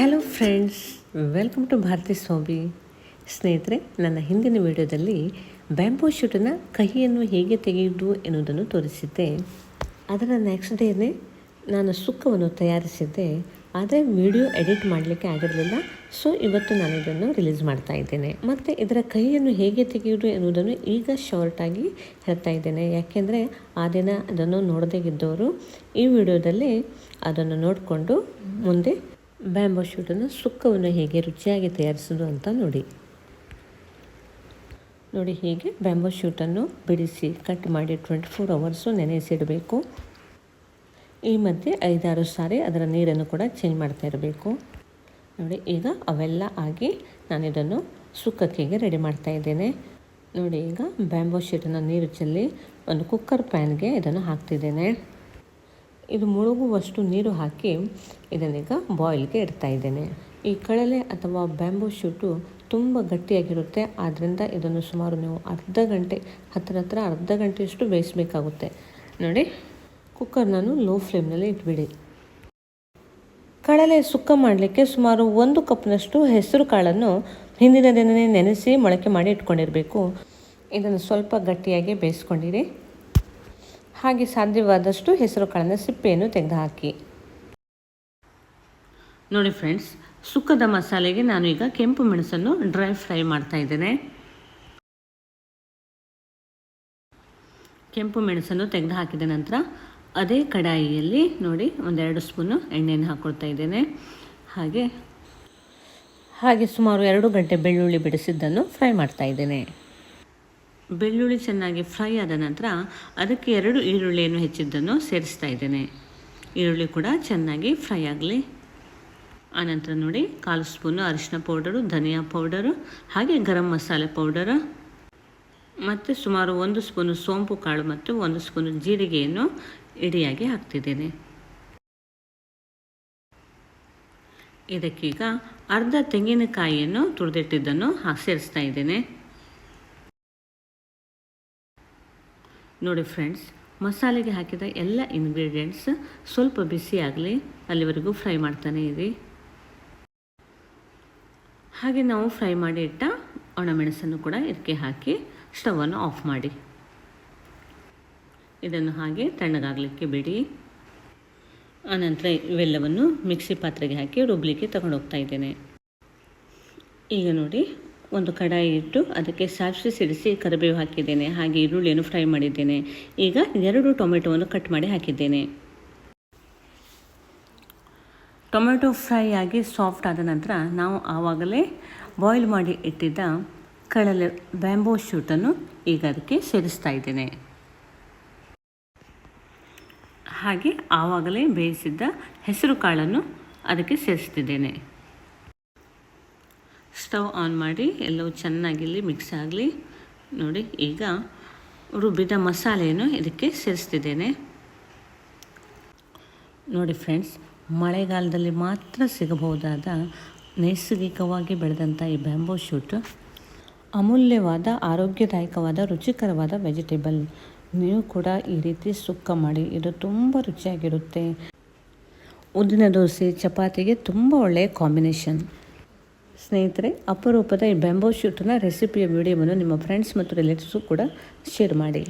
Hello friends welcome to Bharathi Swamy ಸ್ನೇಹಿತರೆ, ನನ್ನ ಹಿಂದಿನ ವಿಡಿಯೋದಲ್ಲಿ ಬ್ಯಾಂಬೂ ಶೂಟನ್ನು ಕಹಿಯನ್ನು ಹೇಗೆ ತೆಗೆಯುವುದು ಎನ್ನುವುದನ್ನು ತೋರಿಸಿದ್ದೆ. ಅದರ ನೆಕ್ಸ್ಟ್ ಡೇನೇ ನಾನು ಸುಕ್ಕವನ್ನು ತಯಾರಿಸಿದ್ದೆ. ಆದರೆ ವಿಡಿಯೋ ಎಡಿಟ್ ಮಾಡಲಿಕ್ಕೆ ಆಗಿರಲಿಲ್ಲ. ಸೊ ಇವತ್ತು ನಾನು ಇದನ್ನು ರಿಲೀಸ್ ಮಾಡ್ತಾ ಇದ್ದೇನೆ. ಮತ್ತು ಇದರ ಕಹಿಯನ್ನು ಹೇಗೆ ತೆಗೆಯುವುದು ಎನ್ನುವುದನ್ನು ಈಗ ಶಾರ್ಟಾಗಿ ಹೇಳ್ತಾ ಇದ್ದೇನೆ. ಯಾಕೆಂದರೆ, ಆ ದಿನ ಅದನ್ನು ನೋಡದೇ ಇದ್ದವರು ಈ ವಿಡಿಯೋದಲ್ಲಿ ಅದನ್ನು ನೋಡಿಕೊಂಡು ಮುಂದೆ ಬ್ಯಾಂಬೋ ಶೂಟನ್ನು ಸುಕ್ಕವನ್ನು ಹೇಗೆ ರುಚಿಯಾಗಿ ತಯಾರಿಸೋದು ಅಂತ ನೋಡಿ. ನೋಡಿ ಹೀಗೆ ಬ್ಯಾಂಬೋ ಶೂಟನ್ನು ಬಿಡಿಸಿ ಕಟ್ ಮಾಡಿ ಟ್ವೆಂಟಿ ಫೋರ್ ಅವರ್ಸು ನೆನೆಸಿಡಬೇಕು. ಈ ಮಧ್ಯೆ ಐದಾರು ಸಾರಿ ಅದರ ನೀರನ್ನು ಕೂಡ ಚೇಂಜ್ ಮಾಡ್ತಾ ಇರಬೇಕು. ನೋಡಿ ಈಗ ಅವೆಲ್ಲ ಆಗಿ ನಾನು ಇದನ್ನು ಸುಕ್ಕಕ್ಕಿಗೆ ರೆಡಿ ಮಾಡ್ತಾ ಇದ್ದೇನೆ. ನೋಡಿ ಈಗ ಬ್ಯಾಂಬೋ ಶೀಟನ್ನು ನೀರು ಚೆಲ್ಲಿ ಒಂದು ಕುಕ್ಕರ್ ಪ್ಯಾನ್ಗೆ ಇದನ್ನು ಹಾಕ್ತಿದ್ದೇನೆ. ಇದು ಮುಳುಗುವಷ್ಟು ನೀರು ಹಾಕಿ ಇದನ್ನೀಗ ಬಾಯ್ಲ್ಗೆ ಇಡ್ತಾ ಇದ್ದೇನೆ. ಈ ಕಳಲೆ ಅಥವಾ ಬ್ಯಾಂಬೂ ಶೂಟು ತುಂಬ ಗಟ್ಟಿಯಾಗಿರುತ್ತೆ. ಆದ್ದರಿಂದ ಇದನ್ನು ಸುಮಾರು ನೀವು ಅರ್ಧ ಗಂಟೆ ಹತ್ತಿರ ಹತ್ರ ಅರ್ಧ ಗಂಟೆಯಷ್ಟು ಬೇಯಿಸಬೇಕಾಗುತ್ತೆ. ನೋಡಿ ಕುಕ್ಕರ್ ನಾನು ಲೋ ಫ್ಲೇಮ್ನಲ್ಲಿ ಇಟ್ಬಿಡಿ. ಕಡಲೆ ಸುಕ್ಕ ಮಾಡಲಿಕ್ಕೆ ಸುಮಾರು ಒಂದು ಕಪ್ನಷ್ಟು ಹೆಸರು ಕಾಳನ್ನು ಹಿಂದಿನ ದಿನವೇ ನೆನೆಸಿ ಮೊಳಕೆ ಮಾಡಿ ಇಟ್ಕೊಂಡಿರಬೇಕು. ಇದನ್ನು ಸ್ವಲ್ಪ ಗಟ್ಟಿಯಾಗಿ ಬೇಯಿಸ್ಕೊಂಡಿರಿ. ಹಾಗೆ ಸಾಧ್ಯವಾದಷ್ಟು ಹೆಸರು ಕಾಳಿನ ಸಿಪ್ಪೆಯನ್ನು ತೆಗೆದುಹಾಕಿ. ನೋಡಿ ಫ್ರೆಂಡ್ಸ್ ಸುಕ್ಕದ ಮಸಾಲೆಗೆ ನಾನು ಈಗ ಕೆಂಪು ಮೆಣಸನ್ನು ಡ್ರೈ ಫ್ರೈ ಮಾಡ್ತಾ ಇದ್ದೇನೆ. ಕೆಂಪು ಮೆಣಸನ್ನು ತೆಗೆದು ಹಾಕಿದ ನಂತರ ಅದೇ ಕಡಾಯಿಯಲ್ಲಿ ನೋಡಿ ಒಂದೆರಡು ಸ್ಪೂನು ಎಣ್ಣೆಯನ್ನು ಹಾಕ್ಕೊಳ್ತಾ ಇದ್ದೇನೆ. ಹಾಗೆ ಹಾಗೆ ಸುಮಾರು ಎರಡು ಗಂಟೆ ಬೆಳ್ಳುಳ್ಳಿ ಬಿಡಿಸಿದ್ದನ್ನು ಫ್ರೈ ಮಾಡ್ತಾ ಇದ್ದೇನೆ. ಬೆಳ್ಳುಳ್ಳಿ ಚೆನ್ನಾಗಿ ಫ್ರೈ ಆದ ನಂತರ ಅದಕ್ಕೆ ಎರಡು ಈರುಳ್ಳಿಯನ್ನು ಹೆಚ್ಚಿದ್ದನ್ನು ಸೇರಿಸ್ತಾ ಇದ್ದೇನೆ. ಈರುಳ್ಳಿ ಕೂಡ ಚೆನ್ನಾಗಿ ಫ್ರೈ ಆಗಲಿ. ಆನಂತರ ನೋಡಿ, ಕಾಲು ಸ್ಪೂನು ಅರಿಶಿನ ಪೌಡರು, ಧನಿಯಾ ಪೌಡರು, ಹಾಗೆ ಗರಂ ಮಸಾಲೆ ಪೌಡರು, ಮತ್ತು ಸುಮಾರು ಒಂದು ಸ್ಪೂನು ಸೋಂಪು ಕಾಳು ಮತ್ತು ಒಂದು ಸ್ಪೂನು ಜೀರಿಗೆಯನ್ನು ಇಡಿಯಾಗಿ ಹಾಕ್ತಿದ್ದೇನೆ. ಇದಕ್ಕೀಗ ಅರ್ಧ ತೆಂಗಿನಕಾಯಿಯನ್ನು ತುರಿದಿಟ್ಟಿದ್ದನ್ನು ಸೇರಿಸ್ತಾ ಇದ್ದೇನೆ. ನೋಡಿ ಫ್ರೆಂಡ್ಸ್ ಮಸಾಲೆಗೆ ಹಾಕಿದ ಎಲ್ಲ ಇಂಗ್ರೀಡಿಯೆಂಟ್ಸ್ ಸ್ವಲ್ಪ ಬಿಸಿ ಆಗಲಿ, ಅಲ್ಲಿವರೆಗೂ ಫ್ರೈ ಮಾಡ್ತಾನೆ ಇರಿ. ಹಾಗೆ ನಾವು ಫ್ರೈ ಮಾಡಿ ಇಟ್ಟ ಒಣಮೆಣಸನ್ನು ಕೂಡ ಇದಕ್ಕೆ ಹಾಕಿ ಸ್ಟವನ್ನು ಆಫ್ ಮಾಡಿ. ಇದನ್ನು ಹಾಗೆ ತಣ್ಣಗಾಗಲಿಕ್ಕೆ ಬಿಡಿ. ಆನಂತರ ಇವೆಲ್ಲವನ್ನು ಮಿಕ್ಸಿ ಪಾತ್ರೆಗೆ ಹಾಕಿ ರುಬ್ಲಿಕ್ಕೆ ತಗೊಂಡೋಗ್ತಾ ಇದ್ದೇನೆ. ಈಗ ನೋಡಿ ಒಂದು ಕಡಾಯಿ ಇಟ್ಟು ಅದಕ್ಕೆ ಸಾಸಿವೆ ಸಿಡಿಸಿ ಕರಿಬೇವು ಹಾಕಿದ್ದೇನೆ. ಹಾಗೆ ಈರುಳ್ಳಿಯನ್ನು ಫ್ರೈ ಮಾಡಿದ್ದೇನೆ. ಈಗ ಎರಡು ಟೊಮೆಟೊವನ್ನು ಕಟ್ ಮಾಡಿ ಹಾಕಿದ್ದೇನೆ. ಟೊಮೆಟೊ ಫ್ರೈ ಆಗಿ ಸಾಫ್ಟ್ ಆದ ನಂತರ ನಾವು ಆವಾಗಲೇ ಬಾಯ್ಲ್ ಮಾಡಿ ಇಟ್ಟಿದ್ದ ಕಳಲೆ ಬ್ಯಾಂಬೋ ಶೂಟನ್ನು ಈಗ ಅದಕ್ಕೆ ಸೇರಿಸ್ತಾ ಇದ್ದೇನೆ. ಹಾಗೆ ಆವಾಗಲೇ ಬೇಯಿಸಿದ್ದ ಹೆಸರು ಕಾಳನ್ನು ಅದಕ್ಕೆ ಸೇರಿಸ್ತಿದ್ದೇನೆ. ಸ್ಟವ್ ಆನ್ ಮಾಡಿ, ಎಲ್ಲವೂ ಚೆನ್ನಾಗಿಲ್ಲಿ ಮಿಕ್ಸ್ ಆಗಲಿ. ನೋಡಿ, ಈಗ ರುಬ್ಬಿದ ಮಸಾಲೆಯನ್ನು ಇದಕ್ಕೆ ಸೇರಿಸ್ತಿದ್ದೇನೆ. ನೋಡಿ ಫ್ರೆಂಡ್ಸ್ ಮಳೆಗಾಲದಲ್ಲಿ ಮಾತ್ರ ಸಿಗಬಹುದಾದ ನೈಸರ್ಗಿಕವಾಗಿ ಬೆಳೆದಂಥ ಈ ಬ್ಯಾಂಬೋ ಶೂಟ್ ಅಮೂಲ್ಯವಾದ, ಆರೋಗ್ಯದಾಯಕವಾದ, ರುಚಿಕರವಾದ ವೆಜಿಟೇಬಲ್ ನೀವು ಕೂಡ ಈ ರೀತಿ ಸುಕ್ಕ ಮಾಡಿ, ಇದು ತುಂಬ ರುಚಿಯಾಗಿರುತ್ತೆ. ಉದ್ದಿನ ದೋಸೆ, ಚಪಾತಿಗೆ ತುಂಬ ಒಳ್ಳೆಯ ಕಾಂಬಿನೇಷನ್ ಸ್ನೇಹಿತರೆ ಅಪರೂಪದ ಈ ಬೆಂಬೋ ಶೂಟ್ನ ರೆಸಿಪಿಯ ವಿಡಿಯೋವನ್ನು ನಿಮ್ಮ ಫ್ರೆಂಡ್ಸ್ ಮತ್ತು ರಿಲೇಟಿವ್ಸು ಕೂಡ ಶೇರ್ ಮಾಡಿ.